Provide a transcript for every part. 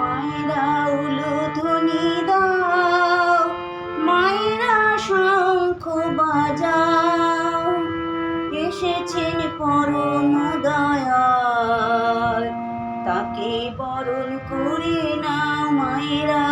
মায়েরা মায়েরা এসেছেন তাকে বরণ করে না মায়েরা।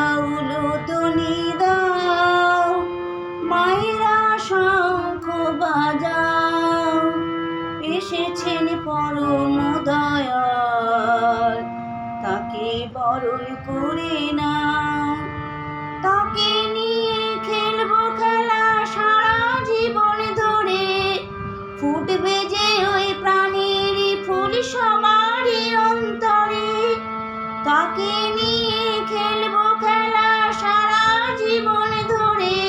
তাকে নিয়ে খেলব খেলা সারা জীবন ধরে।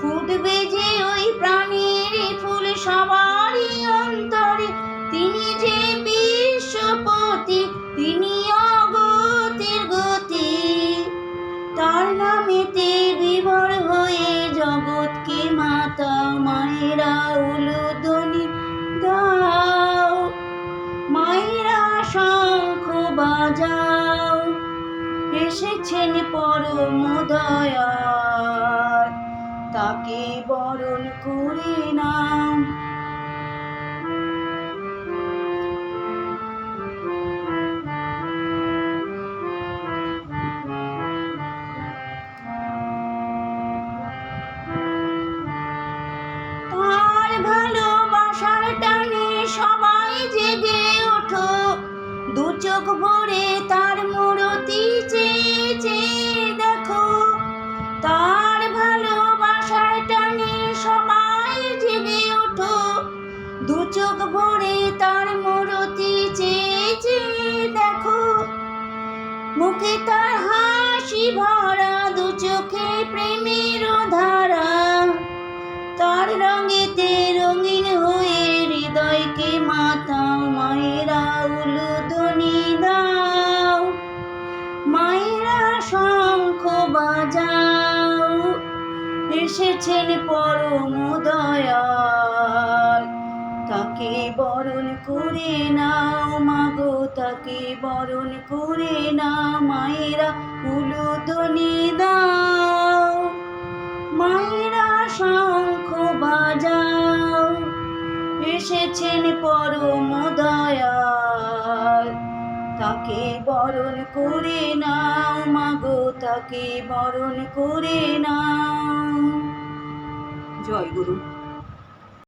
ফুটবে যে ওই প্রাণীর ফুল সবারই অন্তরে। তিনি যে বিশ্বপতি, তিনি অগতির গতি। তার নামেতে বিভর হয়ে জগৎকে মাতা মায়েরা উলুত বাজাও এসেছেন পরম দয়া তাকে বরণ করে নাম। ভরে তার মূরতি চেয়ে চেয়ে দেখো। তার ভালোবাসার টানে সবাই জেগে ওঠো। দু চোখ ভরে তার মূরতি চেয়ে চেয়ে দেখো। মুখে তার হাসি ভরা, দু চোখে প্রেমের ধারা। তার রঙেতে রঙিন হয়ে হৃদয়কে মাতাও মায়েরা এসেছেন পরম দয়াল। তাকে বরণ করে নাও মাগো তাকে বরণ করে না মায়েরা উলুদনি দাও। মায়েরা শঙ্খ বাজাও। এসেছেন পরম দয়াল। তাকে বরণ করে নাও মাগো তাকে বরণ করে নাও। জয় গুরু।